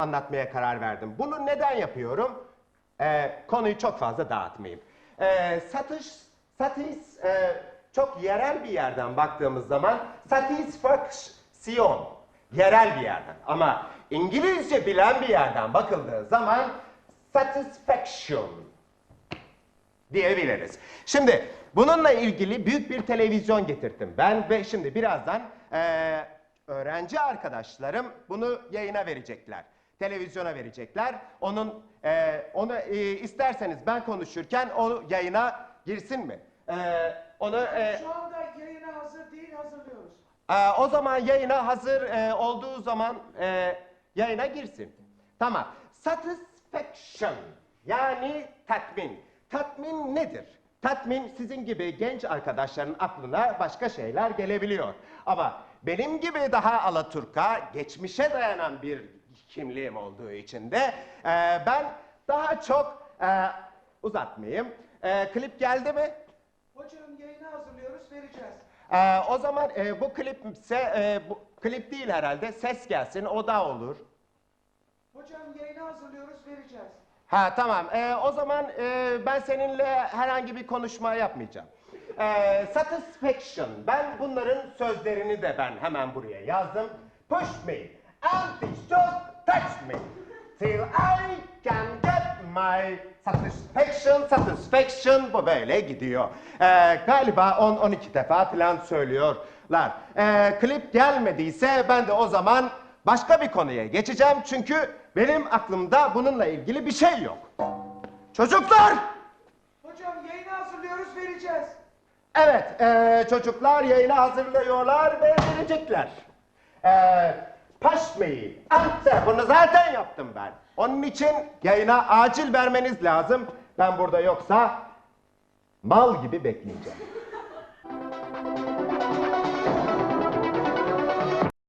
anlatmaya karar verdim. Bunu neden yapıyorum? Ee, konuyu çok fazla dağıtmayayım. Ee, satış, satış e, çok yerel bir yerden baktığımız zaman satisfaction, yerel bir yerden. Ama İngilizce bilen bir yerden bakıldığı zaman satisfaction diyebiliriz. Şimdi bununla ilgili büyük bir televizyon getirdim ben ve şimdi birazdan eee, öğrenci arkadaşlarım bunu yayına verecekler. Televizyona verecekler. Onun eee, onu eee, isterseniz ben konuşurken o yayına girsin mi? Eee, onu eee, Şu anda yayına hazır değil, hazırlıyoruz. ee, o zaman yayına hazır e, olduğu zaman e, yayına girsin. Tamam. Satisfaction yani tatmin. Tatmin nedir? Tatmin sizin gibi genç arkadaşların aklına başka şeyler gelebiliyor. Ama benim gibi daha Alaturka, geçmişe dayanan bir kimliğim olduğu için de e, ben daha çok e, uzatmayayım. E, klip geldi mi? Hocam yayına hazırlıyoruz, vereceğiz. Ee, o zaman e, bu klipse e, bu klip değil herhalde ses gelsin o da olur. Hocam yayına hazırlıyoruz, vereceğiz. Ha tamam Ee, o zaman e, ben seninle herhangi bir konuşma yapmayacağım. Ee, satisfaction ben bunların sözlerini de ben hemen buraya yazdım. Push me and just touch me till I can get my satisfaction satisfaction bu böyle gidiyor. Ee, galiba 10-12 defa falan söylüyorlar. Ee, klip gelmediyse ben de o zaman başka bir konuya geçeceğim çünkü benim aklımda bununla ilgili bir şey yok. Çocuklar! Hocam yayına hazırlıyoruz, vereceğiz. Evet, eee, çocuklar yayını hazırlıyorlar ve verecekler. Eee Paşmeyi, Ante, bunu zaten yaptım ben. Onun için yayına acil vermeniz lazım. Ben burada yoksa mal gibi bekleyeceğim.